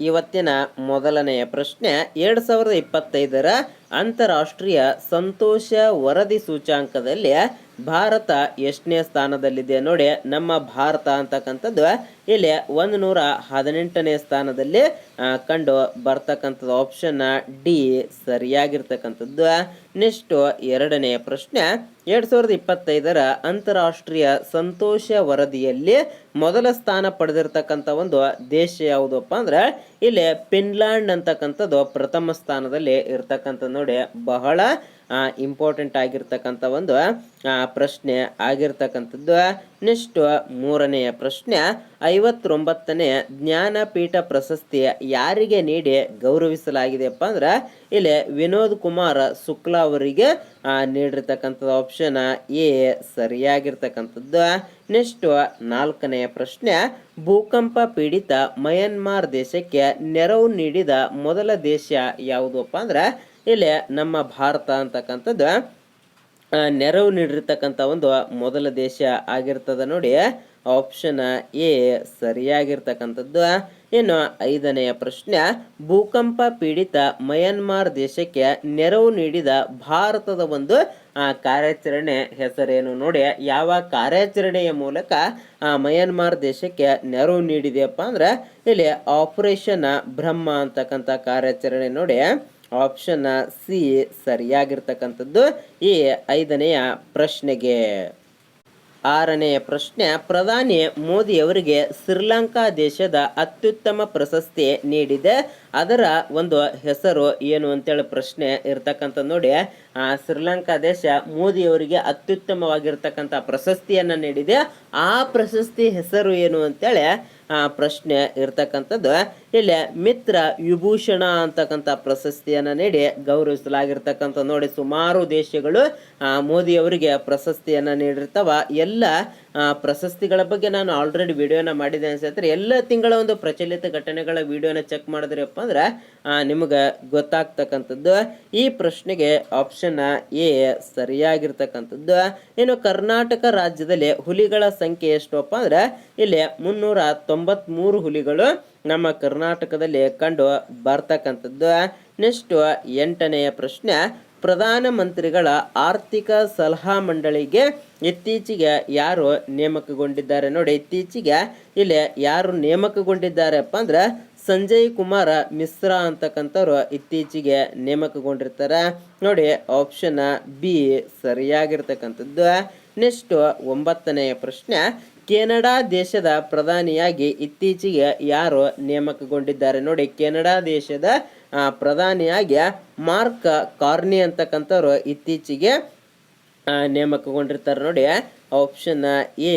ಇವತ್ತಿನ ಮೊದಲನೆಯ ಪ್ರಶ್ನೆ, ಎರಡು ಸಾವಿರದ ಇಪ್ಪತ್ತೈದರ ಅಂತಾರಾಷ್ಟ್ರೀಯ ಸಂತೋಷ ವರದಿ ಸೂಚಾಂಕದಲ್ಲಿ ಭಾರತ ಎಷ್ಟನೇ ಸ್ಥಾನದಲ್ಲಿದೆ? ನೋಡಿ, ನಮ್ಮ ಭಾರತ ಅಂತಕ್ಕಂಥದ್ದು ಇಲ್ಲಿ ಒಂದು ನೂರ ಹದಿನೆಂಟನೇ ಸ್ಥಾನದಲ್ಲಿ ಕಂಡು ಬರ್ತಕ್ಕಂಥದ್ದು ಆಪ್ಷನ್ ಡಿ ಸರಿಯಾಗಿರ್ತಕ್ಕಂಥದ್ದು. ನೆಕ್ಸ್ಟ್ ಎರಡನೆಯ ಪ್ರಶ್ನೆ, ಎರಡ್ ಸಾವಿರದ ಇಪ್ಪತ್ತೈದರ ಅಂತಾರಾಷ್ಟ್ರೀಯ ಸಂತೋಷ ವರದಿಯಲ್ಲಿ ಮೊದಲ ಸ್ಥಾನ ಪಡೆದಿರ್ತಕ್ಕಂಥ ಒಂದು ದೇಶ ಯಾವುದಪ್ಪ ಅಂದ್ರೆ, ಇಲ್ಲಿ ಫಿನ್ಲ್ಯಾಂಡ್ ಅಂತಕ್ಕಂಥದ್ದು ಪ್ರಥಮ ಸ್ಥಾನದಲ್ಲಿ ಇರ್ತಕ್ಕಂಥ ನೋಡಿ, ಬಹಳ ಇಂಪಾರ್ಟೆಂಟ್ ಆಗಿರ್ತಕ್ಕಂಥ ಒಂದು ಪ್ರಶ್ನೆ ಆಗಿರ್ತಕ್ಕಂಥದ್ದು. ನೆಕ್ಸ್ಟ್ ಮೂರನೆಯ ಪ್ರಶ್ನೆ, ಐವತ್ತೊಂಬತ್ತನೇ ಜ್ಞಾನಪೀಠ ಪ್ರಶಸ್ತಿ ಯಾರಿಗೆ ನೀಡಿ ಗೌರವಿಸಲಾಗಿದೆಯಪ್ಪ ಅಂದ್ರೆ, ಇಲ್ಲಿ ವಿನೋದ್ ಕುಮಾರ್ ಶುಕ್ಲಾ ಅವರಿಗೆ ನೀಡಿರ್ತಕ್ಕಂಥದ್ದು ಆಪ್ಷನ್ ಎ ಸರಿಯಾಗಿರ್ತಕ್ಕಂಥದ್ದು. ನೆಕ್ಸ್ಟ್ ನಾಲ್ಕನೆಯ ಪ್ರಶ್ನೆ, ಭೂಕಂಪ ಪೀಡಿತ ಮಯನ್ಮಾರ್ ದೇಶಕ್ಕೆ ನೆರವು ನೀಡಿದ ಮೊದಲ ದೇಶ ಯಾವುದಪ್ಪ ಅಂದ್ರೆ, ಇಲ್ಲಿ ನಮ್ಮ ಭಾರತ ಅಂತಕ್ಕಂಥದ್ದು. ನೆರವು ನೀಡಿರ್ತಕ್ಕಂಥ ಒಂದು ಮೊದಲ ದೇಶ ಆಗಿರ್ತದ ನೋಡಿ. ಆಪ್ಷನ್ ಎ ಸರಿಯಾಗಿರ್ತಕ್ಕಂಥದ್ದು. ಏನು ಐದನೆಯ ಪ್ರಶ್ನೆ, ಭೂಕಂಪ ಪೀಡಿತ ಮಯನ್ಮಾರ್ ದೇಶಕ್ಕೆ ನೆರವು ನೀಡಿದ ಭಾರತದ ಒಂದು ಕಾರ್ಯಾಚರಣೆ ಹೆಸರೇನು ನೋಡಿ. ಯಾವ ಕಾರ್ಯಾಚರಣೆಯ ಮೂಲಕ ಮಯನ್ಮಾರ್ ದೇಶಕ್ಕೆ ನೆರವು ನೀಡಿದೆಯಪ್ಪ ಅಂದ್ರೆ, ಇಲ್ಲಿ ಆಪರೇಷನ್ ಬ್ರಹ್ಮ ಅಂತಕ್ಕಂಥ ಕಾರ್ಯಾಚರಣೆ ನೋಡಿ. ಆಪ್ಷನ್ ಸಿ ಸರಿಯಾಗಿರ್ತಕ್ಕಂಥದ್ದು ಈ ಐದನೆಯ ಪ್ರಶ್ನೆಗೆ. ಆರನೆಯ ಪ್ರಶ್ನೆ, ಪ್ರಧಾನಿ ಮೋದಿಯವರಿಗೆ ಶ್ರೀಲಂಕಾ ದೇಶದ ಅತ್ಯುತ್ತಮ ಪ್ರಶಸ್ತಿ ನೀಡಿದೆ. ಅದರ ಒಂದು ಹೆಸರು ಏನು ಅಂತೇಳಿ ಪ್ರಶ್ನೆ ಇರ್ತಕ್ಕಂಥ ನೋಡಿ, ಆ, ಶ್ರೀಲಂಕಾ ದೇಶ ಮೋದಿಯವರಿಗೆ ಅತ್ಯುತ್ತಮವಾಗಿರ್ತಕ್ಕಂಥ ಪ್ರಶಸ್ತಿಯನ್ನು ನೀಡಿದೆ. ಆ ಪ್ರಶಸ್ತಿ ಹೆಸರು ಏನು ಅಂತೇಳಿ, ಆ, ಪ್ರಶ್ನೆ ಇರ್ತಕ್ಕಂಥದ್ದು. ಇಲ್ಲಿ ಮಿತ್ರ ವಿಭೂಷಣ ಅಂತಕ್ಕಂಥ ಪ್ರಶಸ್ತಿಯನ್ನು ನೀಡಿ ಗೌರವಿಸಲಾಗಿರ್ತಕ್ಕಂಥ ನೋಡಿ, ಸುಮಾರು ದೇಶಗಳು ಮೋದಿಯವರಿಗೆ ಪ್ರಶಸ್ತಿಯನ್ನು ನೀಡಿರ್ತವ. ಎಲ್ಲ ಪ್ರಶಸ್ತಿಗಳ ಬಗ್ಗೆ ನಾನು ಆಲ್ರೆಡಿ ವಿಡಿಯೋನ ಮಾಡಿದೆ ಅನ್ಸತ್ರೆ ಎಲ್ಲ ತಿಂಗಳ ಒಂದು ಪ್ರಚಲಿತ ಘಟನೆಗಳ ವಿಡಿಯೋನ ಚೆಕ್ ಮಾಡಿದ್ರಪ್ಪ ಅಂದ್ರೆ ನಿಮಗೆ ಗೊತ್ತಾಗ್ತಕ್ಕಂಥದ್ದು, ಈ ಪ್ರಶ್ನೆಗೆ ಆಪ್ಷನ್ ಎ ಸರಿಯಾಗಿರ್ತಕ್ಕಂಥದ್ದು. ಏನು ಕರ್ನಾಟಕ ರಾಜ್ಯದಲ್ಲಿ ಹುಲಿಗಳ ಸಂಖ್ಯೆ ಎಷ್ಟಪ್ಪ ಅಂದ್ರೆ, ಇಲ್ಲಿ ಮುನ್ನೂರ ತೊಂಬತ್ಮೂರು ಹುಲಿಗಳು ನಮ್ಮ ಕರ್ನಾಟಕದಲ್ಲಿ ಕಂಡು ಬರ್ತಕ್ಕಂಥದ್ದು. ನೆಕ್ಸ್ಟ್ ಎಂಟನೆಯ ಪ್ರಶ್ನೆ ಪ್ರಧಾನಮಂತ್ರಿಗಳ ಆರ್ಥಿಕ ಸಲಹಾ ಮಂಡಳಿಗೆ ಇತ್ತೀಚೆಗೆ ಯಾರು ನೇಮಕಗೊಂಡಿದ್ದಾರೆ ನೋಡಿ, ಇತ್ತೀಚೆಗೆ ಇಲ್ಲಿ ಯಾರು ನೇಮಕಗೊಂಡಿದ್ದಾರಪ್ಪ ಅಂದ್ರೆ ಸಂಜಯ್ ಕುಮಾರ್ ಮಿಶ್ರಾ ಅಂತಕ್ಕಂಥವ್ರು ಇತ್ತೀಚೆಗೆ ನೇಮಕಗೊಂಡಿರ್ತಾರೆ. ನೋಡಿ ಆಪ್ಷನ್ ಬಿ ಸರಿಯಾಗಿರ್ತಕ್ಕಂಥದ್ದು. ನೆಕ್ಸ್ಟ್ ಒಂಬತ್ತನೆಯ ಪ್ರಶ್ನೆ, ಕೆನಡಾ ದೇಶದ ಪ್ರಧಾನಿಯಾಗಿ ಇತ್ತೀಚೆಗೆ ಯಾರು ನೇಮಕಗೊಂಡಿದ್ದಾರೆ ನೋಡಿ, ಕೆನಡಾ ದೇಶದ ಪ್ರಧಾನಿಯಾಗಿ ಮಾರ್ಕ್ ಕಾರ್ನಿ ಅಂತಕ್ಕಂಥವ್ರು ಇತ್ತೀಚೆಗೆ ನೇಮಕಗೊಂಡಿರ್ತಾರೆ ನೋಡಿ. ಆಪ್ಷನ್ ಎ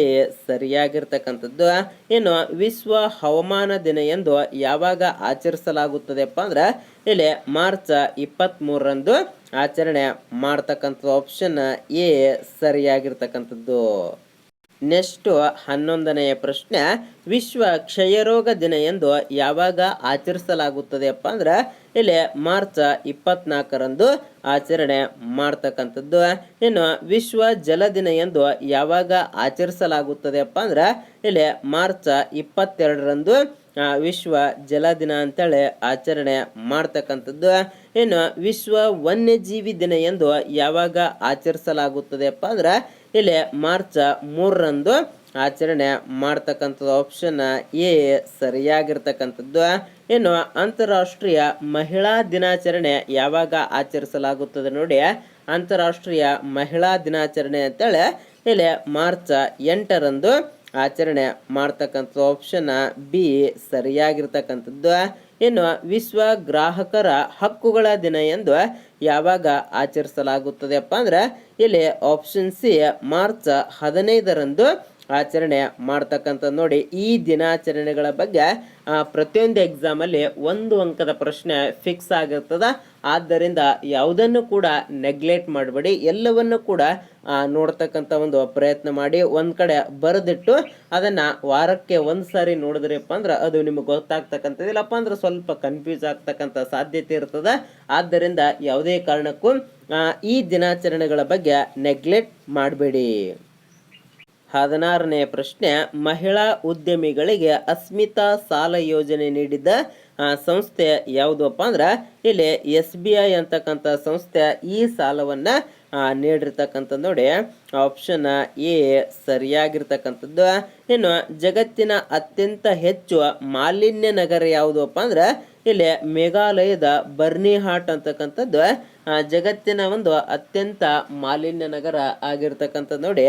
ಸರಿಯಾಗಿರ್ತಕ್ಕಂಥದ್ದು. ಏನು ವಿಶ್ವ ಹವಾಮಾನ ದಿನ ಎಂದು ಯಾವಾಗ ಆಚರಿಸಲಾಗುತ್ತದೆಪ್ಪ ಅಂದ್ರೆ, ಇಲ್ಲಿ ಮಾರ್ಚ್ ಇಪ್ಪತ್ತ್ಮೂರರಂದು ಆಚರಣೆ ಮಾಡ್ತಕ್ಕಂಥದ್ದು ಆಪ್ಷನ್ ಎ ಸರಿಯಾಗಿರ್ತಕ್ಕಂಥದ್ದು. ನೆಕ್ಸ್ಟ್ ಹನ್ನೊಂದನೆಯ ಪ್ರಶ್ನೆ, ವಿಶ್ವ ಕ್ಷಯರೋಗ ದಿನ ಎಂದು ಯಾವಾಗ ಆಚರಿಸಲಾಗುತ್ತದೆಯಪ್ಪ ಅಂದ್ರೆ ಇಲ್ಲಿ ಮಾರ್ಚ್ ಇಪ್ಪತ್ನಾಲ್ಕರಂದು ಆಚರಣೆ ಮಾಡ್ತಕ್ಕಂಥದ್ದು. ಇನ್ನು ವಿಶ್ವ ಜಲ ದಿನ ಎಂದು ಯಾವಾಗ ಆಚರಿಸಲಾಗುತ್ತದೆಯಪ್ಪ ಅಂದ್ರೆ ಇಲ್ಲಿ ಮಾರ್ಚ್ ಇಪ್ಪತ್ತೆರಡರಂದು ವಿಶ್ವ ಜಲ ದಿನ ಅಂತೇಳಿ ಆಚರಣೆ ಮಾಡ್ತಕ್ಕಂಥದ್ದು. ಇನ್ನು ವಿಶ್ವ ವನ್ಯಜೀವಿ ದಿನ ಎಂದು ಯಾವಾಗ ಆಚರಿಸಲಾಗುತ್ತದೆಯಪ್ಪ ಅಂದ್ರೆ ಇಲ್ಲಿ ಮಾರ್ಚ್ ಮೂರರಂದು ಆಚರಣೆ ಮಾಡ್ತಕ್ಕಂಥದ್ದು. ಆಪ್ಷನ್ ಎ ಸರಿಯಾಗಿರ್ತಕ್ಕಂಥದ್ದು. ಇನ್ನು ಅಂತಾರಾಷ್ಟ್ರೀಯ ಮಹಿಳಾ ದಿನಾಚರಣೆ ಯಾವಾಗ ಆಚರಿಸಲಾಗುತ್ತದೆ ನೋಡಿ. ಅಂತಾರಾಷ್ಟ್ರೀಯ ಮಹಿಳಾ ದಿನಾಚರಣೆ ಅಂತೇಳಿ ಇಲ್ಲಿ ಮಾರ್ಚ್ ಎಂಟರಂದು ಆಚರಣೆ ಮಾಡ್ತಕ್ಕಂಥದ್ದು. ಆಪ್ಷನ್ ಬಿ ಸರಿಯಾಗಿರ್ತಕ್ಕಂಥದ್ದು. ಇನ್ನು ವಿಶ್ವ ಗ್ರಾಹಕರ ಹಕ್ಕುಗಳ ದಿನ ಎಂದು ಯಾವಾಗ ಆಚರಿಸಲಾಗುತ್ತದೆಪ್ಪ ಅಂದ್ರೆ ಇಲ್ಲಿ ಆಪ್ಷನ್ ಸಿ ಮಾರ್ಚ್ ಹದಿನೈದರಂದು ಆಚರಣೆ ಮಾಡ್ತಕ್ಕಂಥ ನೋಡಿ. ಈ ದಿನಾಚರಣೆಗಳ ಬಗ್ಗೆ ಪ್ರತಿಯೊಂದು ಎಕ್ಸಾಮಲ್ಲಿ ಒಂದು ಅಂಕದ ಪ್ರಶ್ನೆ ಫಿಕ್ಸ್ ಆಗಿರ್ತದ. ಆದ್ದರಿಂದ ಯಾವುದನ್ನು ಕೂಡ ನೆಗ್ಲೆಕ್ಟ್ ಮಾಡಬೇಡಿ. ಎಲ್ಲವನ್ನು ಕೂಡ ನೋಡ್ತಕ್ಕಂಥ ಒಂದು ಪ್ರಯತ್ನ ಮಾಡಿ. ಒಂದು ಕಡೆ ಬರೆದಿಟ್ಟು ಅದನ್ನು ವಾರಕ್ಕೆ ಒಂದು ಸಾರಿ ನೋಡಿದ್ರಪ್ಪ ಅಂದ್ರೆ ಅದು ನಿಮಗೆ ಗೊತ್ತಾಗ್ತಕ್ಕಂಥದ್ದು ಇಲ್ಲಪ್ಪ ಅಂದ್ರೆ ಸ್ವಲ್ಪ ಕನ್ಫ್ಯೂಸ್ ಆಗ್ತಕ್ಕಂಥ ಸಾಧ್ಯತೆ ಇರ್ತದೆ. ಆದ್ದರಿಂದ ಯಾವುದೇ ಕಾರಣಕ್ಕೂ ಈ ದಿನಾಚರಣೆಗಳ ಬಗ್ಗೆ ನೆಗ್ಲೆಕ್ಟ್ ಮಾಡಬೇಡಿ. ಹದಿನಾರನೇ ಪ್ರಶ್ನೆ ಮಹಿಳಾ ಉದ್ಯಮಿಗಳಿಗೆ ಅಸ್ಮಿತಾ ಸಾಲ ಯೋಜನೆ ನೀಡಿದ ಆ, ಸಂಸ್ಥೆ ಯಾವುದಪ್ಪ ಅಂದ್ರೆ ಇಲ್ಲಿ ಎಸ್ ಬಿ ಐ ಅಂತಕ್ಕಂಥ ಸಂಸ್ಥೆ ಈ ಸಾಲವನ್ನು ನೀಡಿರ್ತಕ್ಕಂಥದ್ದು ನೋಡಿ ಆಪ್ಷನ್ ಎ ಸರಿಯಾಗಿರ್ತಕ್ಕಂಥದ್ದು. ಇನ್ನು ಜಗತ್ತಿನ ಅತ್ಯಂತ ಹೆಚ್ಚು ಮಾಲಿನ್ಯ ನಗರ ಯಾವುದಪ್ಪ ಅಂದ್ರೆ ಇಲ್ಲಿ ಮೇಘಾಲಯದ ಬರ್ನಿಹಾಟ್ ಅಂತಕ್ಕಂಥದ್ದು. ಜಗತ್ತಿನ ಒಂದು ಅತ್ಯಂತ ಮಾಲಿನ್ಯ ನಗರ ಆಗಿರ್ತಕ್ಕಂಥದ್ದು ನೋಡಿ.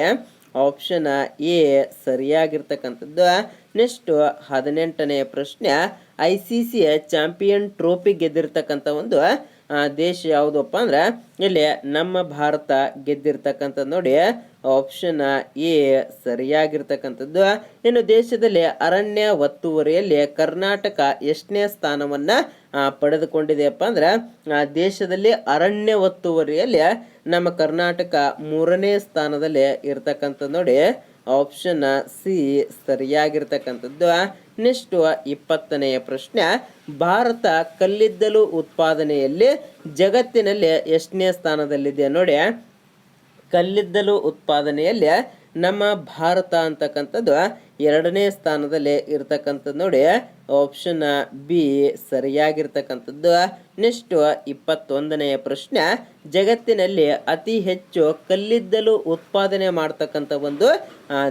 ಆಪ್ಷನ್ ಎ ಸರಿಯಾಗಿರ್ತಕ್ಕಂಥದ್ದು. ನೆಕ್ಸ್ಟ್ ಹದಿನೆಂಟನೇ ಪ್ರಶ್ನೆ I C C champion trophy ಗೆದ್ದಿರ್ತಕ್ಕಂಥ ಒಂದು ದೇಶ ಯಾವುದಪ್ಪ ಅಂದ್ರೆ, ಇಲ್ಲಿ ನಮ್ಮ ಭಾರತ ಗೆದ್ದಿರ್ತಕ್ಕಂಥದ್ದು ನೋಡಿ ಆಪ್ಷನ್ ಎ ಸರಿಯಾಗಿರ್ತಕ್ಕಂಥದ್ದು. ಇನ್ನು ದೇಶದಲ್ಲಿ ಅರಣ್ಯ ಒತ್ತುವರಿಯಲ್ಲಿ ಕರ್ನಾಟಕ ಎಷ್ಟನೇ ಸ್ಥಾನವನ್ನ ಪಡೆದುಕೊಂಡಿದೆಯಪ್ಪ ಅಂದ್ರೆ ದೇಶದಲ್ಲಿ ಅರಣ್ಯ ಒತ್ತುವರಿಯಲ್ಲಿ ನಮ್ಮ ಕರ್ನಾಟಕ ಮೂರನೇ ಸ್ಥಾನದಲ್ಲಿ ಇರ್ತಕ್ಕಂಥದ್ದು ನೋಡಿ ಆಪ್ಷನ್ ಸಿ ಸರಿಯಾಗಿರ್ತಕ್ಕಂಥದ್ದು. ನೆಕ್ಸ್ಟ್ ಇಪ್ಪತ್ತನೆಯ ಪ್ರಶ್ನೆ. ಭಾರತ ಕಲ್ಲಿದ್ದಲು ಉತ್ಪಾದನೆಯಲ್ಲಿ ಜಗತ್ತಿನಲ್ಲಿ ಎಷ್ಟನೇ ಸ್ಥಾನದಲ್ಲಿದೆ ನೋಡಿ. ಕಲ್ಲಿದ್ದಲು ಉತ್ಪಾದನೆಯಲ್ಲಿ ನಮ್ಮ ಭಾರತ ಅಂತಕ್ಕಂಥದ್ದು ಎರಡನೇ ಸ್ಥಾನದಲ್ಲಿ ಇರ್ತಕ್ಕಂಥದ್ದು ನೋಡಿ. ಆಪ್ಷನ್ ಬಿ ಸರಿಯಾಗಿರ್ತಕ್ಕಂಥದ್ದು. ನೆಕ್ಸ್ಟ್ ಇಪ್ಪತ್ತೊಂದನೆಯ ಪ್ರಶ್ನೆ. ಜಗತ್ತಿನಲ್ಲಿ ಅತಿ ಹೆಚ್ಚು ಕಲ್ಲಿದ್ದಲು ಉತ್ಪಾದನೆ ಮಾಡ್ತಕ್ಕಂಥ ಒಂದು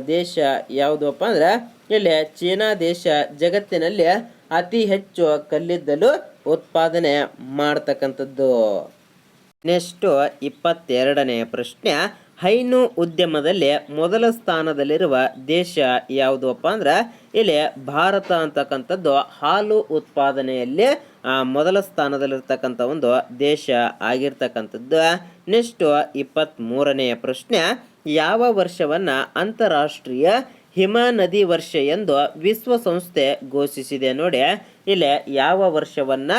ದೇಶ ಯಾವುದಪ್ಪ ಅಂದ್ರೆ, ಇಲ್ಲಿ ಚೀನಾ ದೇಶ ಜಗತ್ತಿನಲ್ಲಿ ಅತಿ ಹೆಚ್ಚು ಕಲ್ಲಿದ್ದಲು ಉತ್ಪಾದನೆ ಮಾಡ್ತಕ್ಕಂಥದ್ದು. ನೆಕ್ಸ್ಟು ಇಪ್ಪತ್ತೆರಡನೆಯ ಪ್ರಶ್ನೆ. ಹೈನು ಉದ್ಯಮದಲ್ಲಿ ಮೊದಲ ಸ್ಥಾನದಲ್ಲಿರುವ ದೇಶ ಯಾವುದಪ್ಪ ಅಂದ್ರೆ ಇಲ್ಲಿ ಭಾರತ ಅಂತಕ್ಕಂಥದ್ದು ಹಾಲು ಉತ್ಪಾದನೆಯಲ್ಲಿ ಮೊದಲ ಸ್ಥಾನದಲ್ಲಿರ್ತಕ್ಕಂಥ ಒಂದು ದೇಶ ಆಗಿರ್ತಕ್ಕಂಥದ್ದು. ನೆಕ್ಸ್ಟು ಇಪ್ಪತ್ತ್ಮೂರನೆಯ ಪ್ರಶ್ನೆ, ಯಾವ ವರ್ಷವನ್ನು ಅಂತಾರಾಷ್ಟ್ರೀಯ ಹಿಮ ನದಿ ವರ್ಷ ಎಂದು ವಿಶ್ವಸಂಸ್ಥೆ ಘೋಷಿಸಿದೆ ನೋಡಿ. ಇಲ್ಲಿ ಯಾವ ವರ್ಷವನ್ನ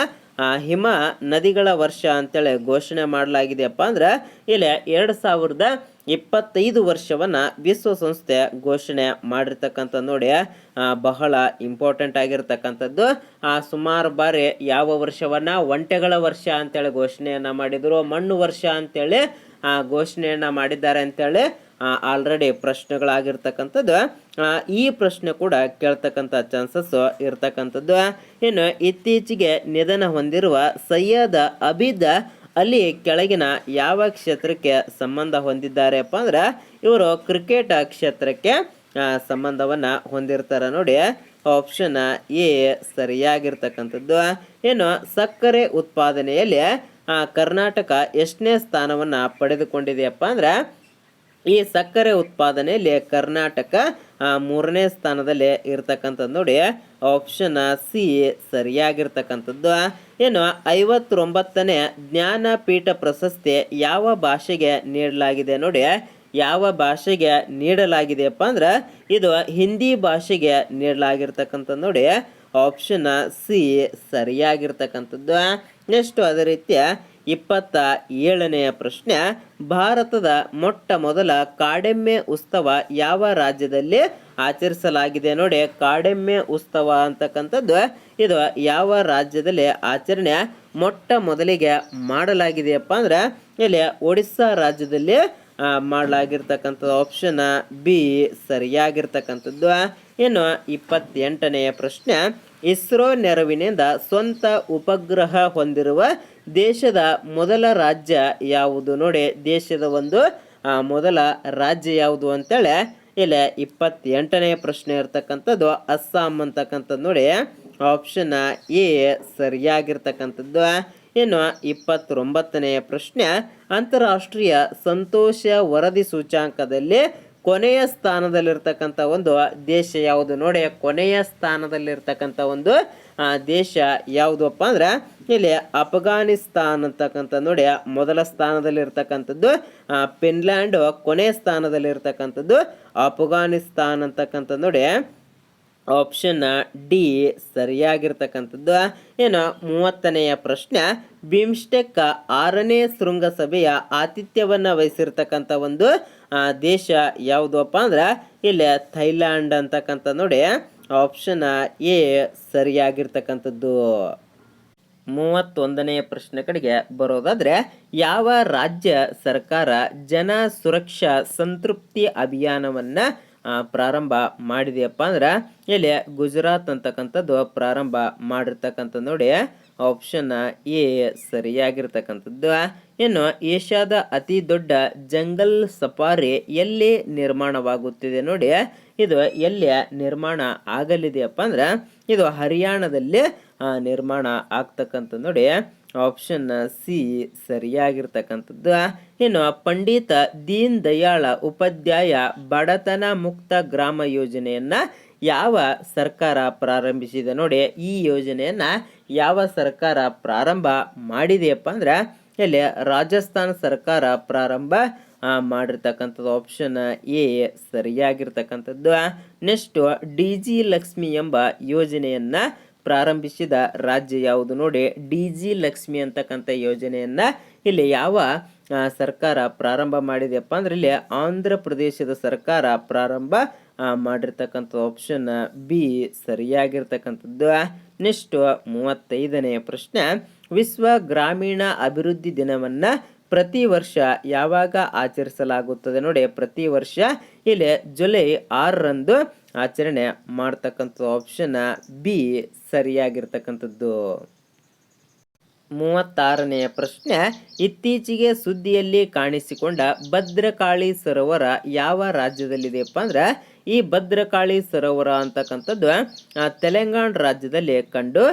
ಹಿಮ ನದಿಗಳ ವರ್ಷ ಅಂತೇಳಿ ಘೋಷಣೆ ಮಾಡಲಾಗಿದೆಯಪ್ಪ ಅಂದ್ರೆ ಇಲ್ಲಿ ಎರಡು ಸಾವಿರದ ಇಪ್ಪತ್ತೈದು ವರ್ಷವನ್ನು ವಿಶ್ವಸಂಸ್ಥೆ ಘೋಷಣೆ ಮಾಡಿರ್ತಕ್ಕಂಥ ನೋಡಿ ಬಹಳ ಇಂಪಾರ್ಟೆಂಟ್ ಆಗಿರ್ತಕ್ಕಂಥದ್ದು. ಆ, ಸುಮಾರು ಬಾರಿ ಯಾವ ವರ್ಷವನ್ನ ಒಂಟೆಗಳ ವರ್ಷ ಅಂತೇಳಿ ಘೋಷಣೆಯನ್ನು ಮಾಡಿದರು ಮಣ್ಣು ವರ್ಷ ಅಂತೇಳಿ ಆ, ಘೋಷಣೆಯನ್ನು ಮಾಡಿದ್ದಾರೆ ಅಂತೇಳಿ ಆಲ್ರೆಡಿ ಪ್ರಶ್ನೆಗಳಾಗಿರ್ತಕ್ಕಂಥದ್ದು ಈ ಪ್ರಶ್ನೆ ಕೂಡ ಕೇಳ್ತಕ್ಕಂಥ ಚಾನ್ಸಸ್ ಇರ್ತಕ್ಕಂಥದ್ದು. ಇನ್ನು ಇತ್ತೀಚೆಗೆ ನಿಧನ ಹೊಂದಿರುವ ಸೈಯದ್ ಅಬಿದ ಅಲ್ಲಿ ಕೆಳಗಿನ ಯಾವ ಕ್ಷೇತ್ರಕ್ಕೆ ಸಂಬಂಧ ಹೊಂದಿದ್ದಾರೆಪ್ಪ ಅಂದ್ರೆ, ಇವರು ಕ್ರಿಕೆಟ್ ಕ್ಷೇತ್ರಕ್ಕೆ ಸಂಬಂಧವನ್ನ ಹೊಂದಿರ್ತಾರೆ ನೋಡಿ. ಆಪ್ಷನ್ ಎ ಸರಿಯಾಗಿರ್ತಕ್ಕಂಥದ್ದು. ಏನು ಸಕ್ಕರೆ ಉತ್ಪಾದನೆಯಲ್ಲಿ ಕರ್ನಾಟಕ ಎಷ್ಟನೇ ಸ್ಥಾನವನ್ನ ಪಡೆದುಕೊಂಡಿದೆಯಪ್ಪ ಅಂದ್ರೆ ಈ ಸಕ್ಕರೆ ಉತ್ಪಾದನೆಯಲ್ಲಿ ಕರ್ನಾಟಕ ಮೂರನೇ ಸ್ಥಾನದಲ್ಲಿ ಇರ್ತಕ್ಕಂಥದ್ದು ನೋಡಿ. ಆಪ್ಷನ್ ಸಿ ಸರಿಯಾಗಿರ್ತಕ್ಕಂಥದ್ದು. ಏನು, ಐವತ್ತೊಂಬತ್ತನೇ ಜ್ಞಾನಪೀಠ ಪ್ರಶಸ್ತಿ ಯಾವ ಭಾಷೆಗೆ ನೀಡಲಾಗಿದೆ ನೋಡಿ. ಯಾವ ಭಾಷೆಗೆ ನೀಡಲಾಗಿದೆಯಪ್ಪ ಅಂದ್ರೆ, ಇದು ಹಿಂದಿ ಭಾಷೆಗೆ ನೀಡಲಾಗಿರ್ತಕ್ಕಂಥದ್ದು ನೋಡಿ. Option C ಸರಿಯಾಗಿರ್ತಕ್ಕಂಥದ್ದು. ನೆಕ್ಸ್ಟ್ ಅದೇ ರೀತಿಯ ಇಪ್ಪತ್ತ ಏಳನೆಯ ಪ್ರಶ್ನೆ, ಭಾರತದ ಮೊಟ್ಟ ಮೊದಲ ಕಾಡೆಮ್ಮೆ ಉತ್ಸವ ಯಾವ ರಾಜ್ಯದಲ್ಲಿ ಆಚರಿಸಲಾಗಿದೆ ನೋಡಿ, ಕಾಡೆಮ್ಮೆ ಉತ್ಸವ ಅಂತಕ್ಕಂಥದ್ದು, ಇದು ಯಾವ ರಾಜ್ಯದಲ್ಲಿ ಆಚರಣೆ ಮೊಟ್ಟ ಮೊದಲಿಗೆ ಮಾಡಲಾಗಿದೆಯಪ್ಪ ಅಂದ್ರೆ, ಇಲ್ಲಿ ಒಡಿಸ್ಸಾ ರಾಜ್ಯದಲ್ಲಿ ಮಾಡಲಾಗಿರ್ತಕ್ಕಂಥದ್ದು ಆಪ್ಷನ್ ಬಿ ಸರಿಯಾಗಿರ್ತಕ್ಕಂಥದ್ದು. ಇನ್ನು ಇಪ್ಪತ್ತೆಂಟನೆಯ ಪ್ರಶ್ನೆ, ಇಸ್ರೋ ನೆರವಿನಿಂದ ಸ್ವಂತ ಉಪಗ್ರಹ ಹೊಂದಿರುವ ದೇಶದ ಮೊದಲ ರಾಜ್ಯ ಯಾವುದು? ನೋಡಿ, ದೇಶದ ಒಂದು ಮೊದಲ ರಾಜ್ಯ ಯಾವುದು ಅಂತೇಳಿ, ಇಲ್ಲಿ ಇಪ್ಪತ್ತೆಂಟನೇ ಪ್ರಶ್ನೆ ಇರ್ತಕ್ಕಂಥದ್ದು, ಅಸ್ಸಾಂ ಅಂತಕ್ಕಂಥದ್ದು ನೋಡಿ. ಆಪ್ಷನ್ ಎ ಸರಿಯಾಗಿರ್ತಕ್ಕಂಥದ್ದು. ಇನ್ನು ಇಪ್ಪತ್ತೊಂಬತ್ತನೆಯ ಪ್ರಶ್ನೆ, ಅಂತಾರಾಷ್ಟ್ರೀಯ ಸಂತೋಷ ವರದಿ ಸೂಚಾಂಕದಲ್ಲಿ ಕೊನೆಯ ಸ್ಥಾನದಲ್ಲಿರ್ತಕ್ಕಂಥ ಒಂದು ದೇಶ ಯಾವುದು? ನೋಡಿ, ಕೊನೆಯ ಸ್ಥಾನದಲ್ಲಿರ್ತಕ್ಕಂಥ ಒಂದು ದೇಶ ಯಾವುದಪ್ಪ ಅಂದ್ರೆ ಇಲ್ಲಿ ಅಫ್ಘಾನಿಸ್ತಾನ್ ಅಂತಕ್ಕಂಥ ನೋಡಿ ಮೊದಲ ಸ್ಥಾನದಲ್ಲಿರ್ತಕ್ಕಂಥದ್ದು ಆ, ಫಿನ್ಲ್ಯಾಂಡ್ ಕೊನೆಯ ಸ್ಥಾನದಲ್ಲಿರ್ತಕ್ಕಂಥದ್ದು ಅಫ್ಘಾನಿಸ್ತಾನ್ ಅಂತಕ್ಕಂಥದ್ದು ನೋಡಿ ಆಪ್ಷನ್ ಡಿ ಸರಿಯಾಗಿರ್ತಕ್ಕಂಥದ್ದು. ಏನು ಮೂವತ್ತನೆಯ ಪ್ರಶ್ನೆ ಬಿಮ್ಸ್ಟೆಕ್ ಆರನೇ ಶೃಂಗಸಭೆಯ ಆತಿಥ್ಯವನ್ನು ವಹಿಸಿರ್ತಕ್ಕಂಥ ಒಂದು ಆ, ದೇಶ ಯಾವುದಪ್ಪ ಅಂದ್ರೆ ಇಲ್ಲಿ ಥೈಲ್ಯಾಂಡ್ ಅಂತಕ್ಕಂಥ ನೋಡಿ ಆಪ್ಷನ್ ಎ ಸರಿಯಾಗಿರ್ತಕ್ಕಂಥದ್ದು. ಮೂವತ್ತೊಂದನೆಯ ಪ್ರಶ್ನೆ ಕಡೆಗೆ ಬರೋದಾದ್ರೆ, ಯಾವ ರಾಜ್ಯ ಸರ್ಕಾರ ಜನ ಸುರಕ್ಷಾ ಸಂತೃಪ್ತಿ ಅಭಿಯಾನವನ್ನು ಪ್ರಾರಂಭ ಮಾಡಿದೆಯಪ್ಪ ಅಂದ್ರೆ, ಇಲ್ಲಿ ಗುಜರಾತ್ ಅಂತಕ್ಕಂಥದ್ದು ಪ್ರಾರಂಭ ಮಾಡಿರ್ತಕ್ಕಂಥದ್ದು ನೋಡಿ. ಆಪ್ಷನ್ ಎ ಸರಿಯಾಗಿರ್ತಕ್ಕಂಥದ್ದು. ಇನ್ನು ಏಷ್ಯಾದ ಅತಿ ದೊಡ್ಡ ಜಂಗಲ್ ಸಫಾರಿ ಎಲ್ಲಿ ನಿರ್ಮಾಣವಾಗುತ್ತಿದೆ ನೋಡಿ. ಇದು ಎಲ್ಲಿ ನಿರ್ಮಾಣ ಆಗಲಿದೆಯಪ್ಪ ಅಂದ್ರೆ ಇದು ಹರಿಯಾಣದಲ್ಲಿ ನಿರ್ಮಾಣ ಆಗ್ತಕ್ಕಂಥ ನೋಡಿ ಆಪ್ಷನ್ ಸಿ ಸರಿಯಾಗಿರ್ತಕ್ಕಂಥದ್ದು. ಇನ್ನು ಪಂಡಿತ ದೀನ್ ದಯಾಳ ಉಪಾಧ್ಯಾಯ ಬಡತನ ಮುಕ್ತ ಗ್ರಾಮ ಯೋಜನೆಯನ್ನ ಯಾವ ಸರ್ಕಾರ ಪ್ರಾರಂಭಿಸಿದೆ ನೋಡಿ, ಈ ಯೋಜನೆಯನ್ನ ಯಾವ ಸರ್ಕಾರ ಪ್ರಾರಂಭ ಮಾಡಿದೆಯಪ್ಪ ಅಂದ್ರೆ, ಇಲ್ಲಿ ರಾಜಸ್ಥಾನ ಸರ್ಕಾರ ಪ್ರಾರಂಭ ಮಾಡಿರ್ತಕ್ಕಂಥದ್ದು ಆಪ್ಷನ್ ಎ ಸರಿಯಾಗಿರ್ತಕ್ಕಂಥದ್ದು. ನೆಕ್ಸ್ಟು ಡಿ ಜಿ ಲಕ್ಷ್ಮಿ ಎಂಬ ಯೋಜನೆಯನ್ನು ಪ್ರಾರಂಭಿಸಿದ ರಾಜ್ಯ ಯಾವುದು ನೋಡಿ. ಡಿ ಜಿ ಲಕ್ಷ್ಮಿ ಅಂತಕ್ಕಂಥ ಯೋಜನೆಯನ್ನು ಇಲ್ಲಿ ಯಾವ ಸರ್ಕಾರ ಪ್ರಾರಂಭ ಮಾಡಿದೆಯಪ್ಪ ಅಂದ್ರೆ ಇಲ್ಲಿ ಆಂಧ್ರ ಪ್ರದೇಶದ ಸರ್ಕಾರ ಪ್ರಾರಂಭ ಮಾಡಿರ್ತಕ್ಕಂಥ ಆಪ್ಷನ್ ಬಿ ಸರಿಯಾಗಿರ್ತಕ್ಕಂಥದ್ದು. ನೆಕ್ಸ್ಟ್ ಮೂವತ್ತೈದನೆಯ ಪ್ರಶ್ನೆ. ವಿಶ್ವ ಗ್ರಾಮೀಣ ಅಭಿವೃದ್ಧಿ ದಿನವನ್ನ ಪ್ರತಿ ವರ್ಷ ಯಾವಾಗ ಆಚರಿಸಲಾಗುತ್ತದೆ ನೋಡಿ, ಪ್ರತಿ ವರ್ಷ ಇಲ್ಲಿ ಜುಲೈ ಆರರಂದು ಆಚರಣೆ ಮಾಡ್ತಕ್ಕಂಥ ಆಪ್ಷನ್ ಬಿ ಸರಿಯಾಗಿರ್ತಕ್ಕಂಥದ್ದು. ಮೂವತ್ತಾರನೆಯ ಪ್ರಶ್ನೆ, ಇತ್ತೀಚೆಗೆ ಸುದ್ದಿಯಲ್ಲಿ ಕಾಣಿಸಿಕೊಂಡ ಭದ್ರಕಾಳಿ ಸರೋವರ ಯಾವ ರಾಜ್ಯದಲ್ಲಿದೆಯಪ್ಪ ಅಂದ್ರೆ, ಈ ಭದ್ರಕಾಳಿ ಸರೋವರ ಅಂತಕ್ಕಂಥದ್ದು ತೆಲಂಗಾಣ ರಾಜ್ಯದಲ್ಲಿ ಕಂಡು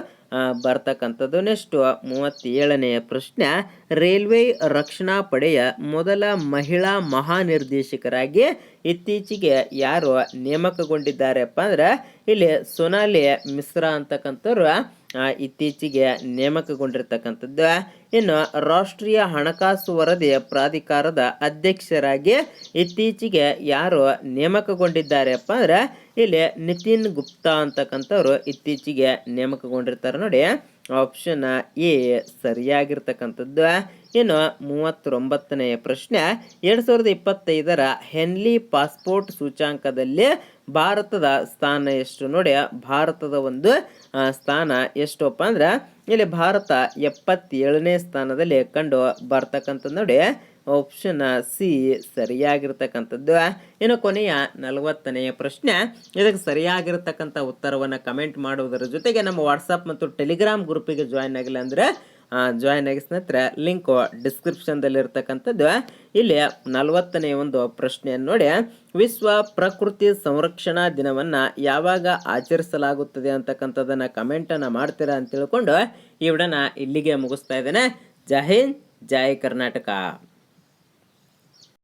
ಬರ್ತಕ್ಕಂಥದ್ದು ನೆಕ್ಸ್ಟು ಮೂವತ್ತೇಳನೆಯ ಪ್ರಶ್ನೆ. ರೈಲ್ವೆ ರಕ್ಷಣಾ ಪಡೆಯ ಮೊದಲ ಮಹಿಳಾ ಮಹಾನಿರ್ದೇಶಕರಾಗಿ ಇತ್ತೀಚೆಗೆ ಯಾರು ನೇಮಕಗೊಂಡಿದ್ದಾರೆಪ್ಪ ಅಂದ್ರೆ ಇಲ್ಲಿ ಸೊನಾಲಿ ಮಿಶ್ರಾ ಅಂತಕ್ಕಂಥವ್ರು ಇತ್ತೀಚೆಗೆ ನೇಮಕಗೊಂಡಿರ್ತಕ್ಕಂಥದ್ದು ಇನ್ನು ರಾಷ್ಟ್ರೀಯ ಹಣಕಾಸು ವರದಿ ಪ್ರಾಧಿಕಾರದ ಅಧ್ಯಕ್ಷರಾಗಿ ಇತ್ತೀಚೆಗೆ ಯಾರು ನೇಮಕಗೊಂಡಿದ್ದಾರೆಪ್ಪ ಅಂದರೆ ಇಲ್ಲಿ ನಿತಿನ್ ಗುಪ್ತಾ ಅಂತಕ್ಕಂಥವ್ರು ಇತ್ತೀಚೆಗೆ ನೇಮಕಗೊಂಡಿರ್ತಾರೆ ನೋಡಿ. ಆಪ್ಷನ್ ಎ ಸರಿಯಾಗಿರ್ತಕ್ಕಂಥದ್ದು. ಇನ್ನು ಮೂವತ್ತೊಂಬತ್ತನೆಯ ಪ್ರಶ್ನೆ, ಎರಡು ಸಾವಿರದ ಇಪ್ಪತ್ತೈದರ ಹೆನ್ಲಿ ಪಾಸ್ಪೋರ್ಟ್ ಸೂಚಾಂಕದಲ್ಲಿ ಭಾರತದ ಸ್ಥಾನ ಎಷ್ಟು? ನೋಡಿ, ಭಾರತದ ಒಂದು ಸ್ಥಾನ ಎಷ್ಟಪ್ಪ ಅಂದ್ರೆ, ಇಲ್ಲಿ ಭಾರತ ಎಪ್ಪತ್ತೇಳನೇ ಸ್ಥಾನದಲ್ಲಿ ಕಂಡು ಬರ್ತಕ್ಕಂಥದ್ದು ನೋಡಿ. ಆಪ್ಷನ್ ಸಿ ಸರಿಯಾಗಿರ್ತಕ್ಕಂಥದ್ದು. ಇನ್ನು ಕೊನೆಯ ನಲವತ್ತನೆಯ ಪ್ರಶ್ನೆ. ಇದಕ್ಕೆ ಸರಿಯಾಗಿರ್ತಕ್ಕಂಥ ಉತ್ತರವನ್ನು ಕಮೆಂಟ್ ಮಾಡುವುದರ ಜೊತೆಗೆ ನಮ್ಮ ವಾಟ್ಸಪ್ ಮತ್ತು ಟೆಲಿಗ್ರಾಮ್ ಗ್ರೂಪಿಗೆ ಜಾಯ್ನ್ ಆಗಿಲ್ಲ ಅಂದರೆ ಜಾಯ್ನ್ ಆಗಿ ಸ್ನೇಹಿತರೆ ಲಿಂಕ್ ಡಿಸ್ಕ್ರಿಪ್ಷನ್ದಲ್ಲಿರ್ತಕ್ಕಂಥದ್ದು ಇಲ್ಲಿ ನಲವತ್ತನೆಯ ಒಂದು ಪ್ರಶ್ನೆಯನ್ನು ನೋಡಿ. ವಿಶ್ವ ಪ್ರಕೃತಿ ಸಂರಕ್ಷಣಾ ದಿನವನ್ನು ಯಾವಾಗ ಆಚರಿಸಲಾಗುತ್ತದೆ ಅಂತಕ್ಕಂಥದ್ದನ್ನು ಕಮೆಂಟನ್ನು ಮಾಡ್ತೀರಾ ಅಂತ ತಿಳ್ಕೊಂಡು ಈ ಇಲ್ಲಿಗೆ ಮುಗಿಸ್ತಾ ಇದ್ದೇನೆ. ಜೈ ಹಿಂದ್ ಕರ್ನಾಟಕ.